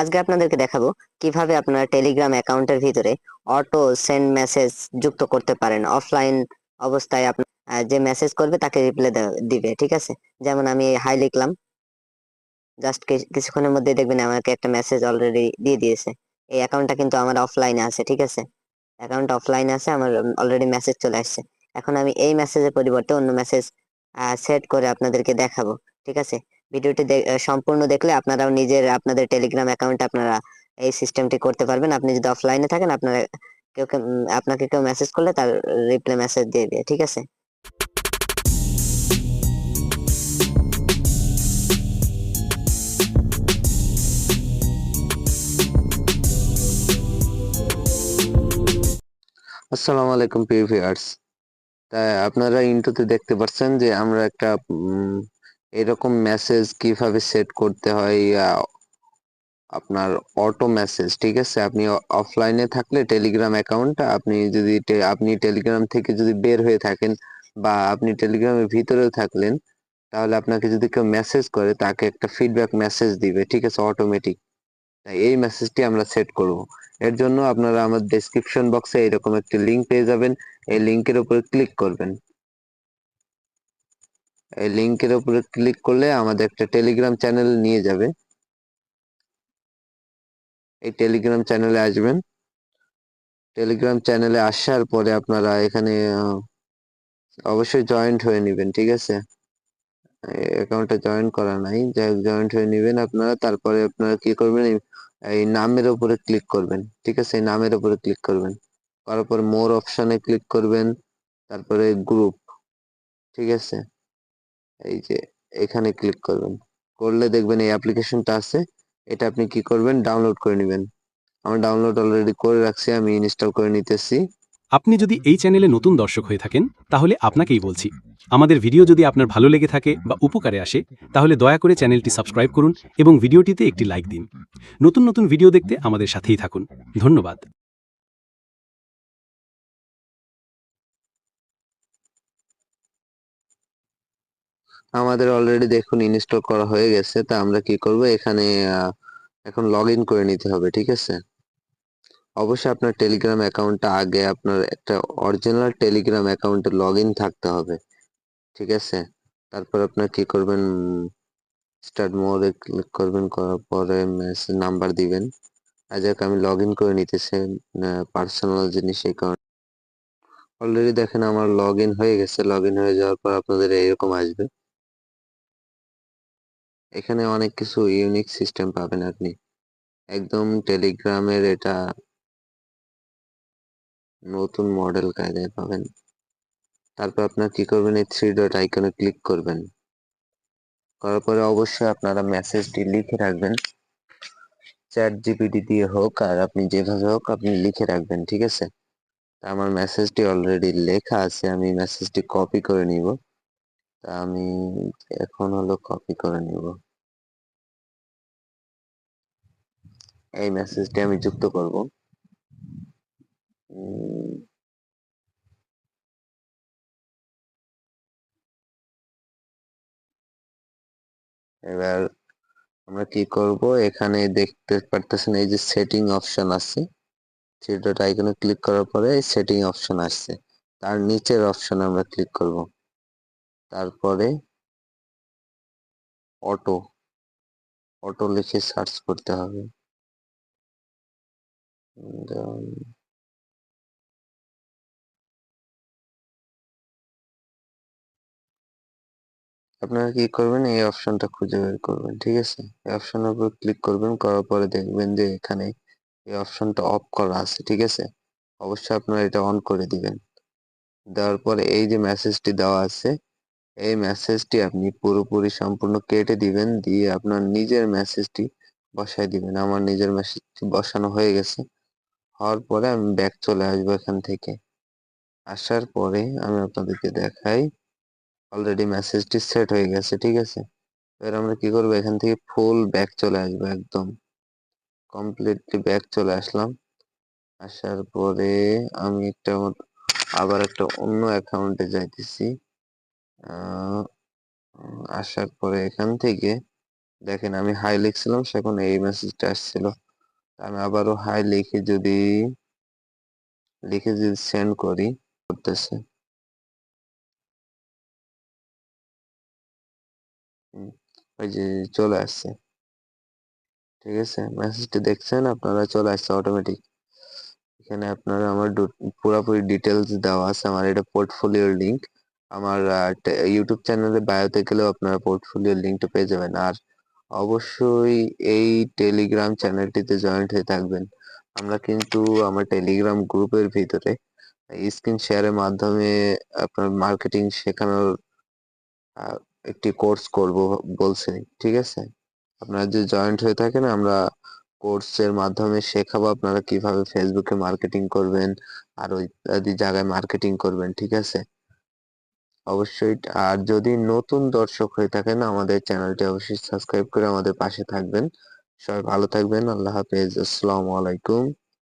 আজকে আপনাদেরকে দেখাবো কীভাবে আপনার টেলিগ্রাম অ্যাকাউন্টের ভিতরে অটো সেন্ড মেসেজ যুক্ত করতে পারেন। অফলাইন অবস্থায় আপনার যে মেসেজ করবে তাকে রিপ্লাই দিবে, ঠিক আছে? যেমন আমি হাই লিখলাম। জাস্ট কিছুক্ষণের মধ্যে দেখবেন আমাকে একটা মেসেজ অলরেডি দিয়ে দিয়েছে। এই অ্যাকাউন্টটা কিন্তু আমার অফলাইনে আছে, ঠিক আছে? অ্যাকাউন্ট অফলাইনে আছে, আমার অলরেডি মেসেজ চলে আসছে। এখন আমি এই মেসেজের পরিবর্তে অন্য মেসেজ সেট করে আপনাদেরকে দেখাবো, ঠিক আছে? ভিডিওটি সম্পূর্ণ দেখলে আপনারাও নিজের, আপনাদের টেলিগ্রাম অ্যাকাউন্টে আপনারা এই সিস্টেমটি করতে পারবেন। আপনি যদি অফলাইনে থাকেন, আপনারা কেউ আপনাকে কেউ মেসেজ করলে তার রিপ্লাই মেসেজ দিয়ে দিয়ে ঠিক আছে? আসসালামু আলাইকুম, প্রিয় ভিউয়ার্স তা আপনারা ইন্টুতে দেখতে পাচ্ছেন যে আমরা একটা এরকম মেসেজ কীভাবে সেট করতে হয় আপনার অটো মেসেজ ঠিক আছে? আপনি অফলাইনে থাকলে টেলিগ্রাম অ্যাকাউন্টটা আপনি যদি আপনি টেলিগ্রাম থেকে যদি বের হয়ে থাকেন বা আপনি টেলিগ্রামের ভিতরেও থাকলেন, তাহলে আপনাকে যদি কেউ মেসেজ করে, তাকে একটা ফিডব্যাক মেসেজ দিবে, ঠিক আছে? অটোমেটিক তাই এই মেসেজটি আমরা সেট করব। এর জন্য আপনারা আমার ডেসক্রিপশন বক্সে এরকম একটি লিংক পেয়ে যাবেন। এই লিংকের উপরে ক্লিক করবেন। এই লিংকের উপরে ক্লিক করলে আমাদের একটা টেলিগ্রাম চ্যানেল নিয়ে যাবে। এই টেলিগ্রাম চ্যানেলে আসবেন। টেলিগ্রাম চ্যানেলে আসার পরে আপনারা এখানে অবশ্যই জয়েন্ট হয়ে নেবেন, ঠিক আছে? অ্যাকাউন্টটা জয়েন করা নাই, যাই হোক, জয়েন্ট হয়ে নেবেন আপনারা, তারপরে আপনারা কি করবেন? এই নামের উপরে ক্লিক করবেন, ঠিক আছে? এই নামের উপরে ক্লিক করবেন। করার পর মোর অপশনে ক্লিক করবেন, তারপরে গ্রুপ ঠিক আছে? এই যে এখানে ক্লিক করবেন। করলে দেখবেন এই অ্যাপ্লিকেশনটা আছে। এটা আপনি কি করবেন? ডাউনলোড করে নেবেন। আমার ডাউনলোড অলরেডি করে রাখছি, আমি ইনস্টল করে নিতেছি। আপনি যদি এই চ্যানেলে নতুন দর্শক হয়ে থাকেন, তাহলে আপনাকেই বলছি, আমাদের ভিডিও যদি আপনার ভালো লেগে থাকে বা উপকারে আসে, তাহলে দয়া করে চ্যানেলটি সাবস্ক্রাইব করুন এবং ভিডিওটিতে একটি লাইক দিন। নতুন নতুন ভিডিও দেখতে আমাদের সাথেই থাকুন। ধন্যবাদ। আমাদের অলরেডি দেখুন ইনস্টল করা হয়ে গেছে, তা আমরা কি করব? এখানে এখন লগ ইন করে নিতে হবে, ঠিক আছে? অবশ্যই আপনার টেলিগ্রাম অ্যাকাউন্টটা আগে আপনার একটা অরিজিনাল টেলিগ্রাম অ্যাকাউন্টে লগ ইন থাকতে হবে, ঠিক আছে? তারপর আপনার কি করবেন? স্টার্ট মোডে ক্লিক করবেন, করার পরে মেসেজ নাম্বার দিবেন। আজ আমি লগ ইন করে নিতেছি পার্সোনাল জিনিস কারণে। অলরেডি দেখেন আমার লগ ইন হয়ে গেছে লগ ইন হয়ে যাওয়ার পর আপনাদের এরকম আসবে। এখানে অনেক কিছু ইউনিক সিস্টেম পাবেন আপনি। একদম টেলিগ্রামের এটা নতুন মডেল কায়দায় পাবেন। তারপর আপনার কি করবেন, এই থ্রি ডট আইকনে ক্লিক করবেন। করার পরে অবশ্যই আপনারা মেসেজটি লিখে রাখবেন। চ্যাট জিপিটি দিয়ে হোক আর আপনি যেভাবে হোক আপনি লিখে রাখবেন, ঠিক আছে? আমার মেসেজটি অলরেডি লেখা আছে, আমি মেসেজটি কপি করে নিব। তা আমি এখন হলো কপি করে নিব। এই মেসেজটি আমি যুক্ত করব। এবার আমরা কি করব? এখানে দেখতে পারতেছেন এই যে সেটিং অপশন আছে। থ্রি ডট আইকনে ক্লিক করার পরে সেটিং অপশন আসছে। তার নিচের অপশনে আমরা ক্লিক করব। তারপরে অটো অটো লিখে সার্চ করতে হবে। আপনারা কি করবেন? এই অপশনটা খুঁজে বের করবেন, ঠিক আছে? এই অপশনের উপর ক্লিক করবেন, করার পরে দেখবেন যে এখানে এই অপশনটা অফ করা আছে, ঠিক আছে? অবশ্যই আপনারা এটা অন করে দিবেন। দেওয়ার পরে এই যে মেসেজটি দেওয়া আছে এই মেসেজটি আপনি পুরোপুরি সম্পূর্ণ কেটে দিবেন, দিয়ে আপনার নিজের মেসেজটি বসাই দিবেন। আমার নিজের মেসেজটি বসানো হয়ে গেছে। হওয়ার পরে আমি ব্যাক চলে আসব এখান থেকে। আসার পরে আমি আপনাদেরকে দেখাই। অলরেডি মেসেজটি সেট হয়ে গেছে, ঠিক আছে? এবার আমরা কি করব? এখান থেকে ফুল ব্যাক চলে আসব একদম। কমপ্লিটলি ব্যাক চলে আসলাম। আসার পরে আমি একটা আবার একটা অন্য অ্যাকাউন্টে যাইতেছি। আসার পরে এখান থেকে দেখেন আমি হাই লিখছিলাম, সেখানে এই মেসেজটা আসছিল। আমি আবারও হাই লিখে যদি লিখে যদি সেন্ড করি, করতেছে। ওই যে চলে আসছে। ঠিক আছে? মেসেজটি দেখছেন, আপনারা চলে আসছে অটোমেটিক এখানে আপনারা আমার পুরোপুরি ডিটেলস দেওয়া আছে, আমার এটা পোর্টফোলিওর লিংক আমার ইউটিউব চ্যানেলে বায়োতে গেলেও আপনারা পোর্টফোলিওর লিংকটা পেয়ে যাবেন। আর অবশ্যই এই টেলিগ্রাম চ্যানেলটিতে জয়েন্ট হয়ে থাকবেন। আমরা কিন্তু আমার টেলিগ্রাম গ্রুপের ভিতরে স্ক্রিন শেয়ারের মাধ্যমে আপনার মার্কেটিং শেখানোর একটি কোর্স করব বলছে, ঠিক আছে? আপনারা যদি জয়েন্ট হয়ে থাকেন, আমরা কোর্সের মাধ্যমে শেখাবো আপনারা কীভাবে ফেসবুকে মার্কেটিং করবেন, আর ইত্যাদি জায়গায় মার্কেটিং করবেন, ঠিক আছে? অবশ্যই। আর যদি নতুন দর্শক হয়ে থাকেন, আমাদের চ্যানেলটি অবশ্যই সাবস্ক্রাইব করে আমাদের পাশে থাকবেন। সবাই ভালো থাকবেন। আল্লাহ হাফেজ। আসসালামু আলাইকুম।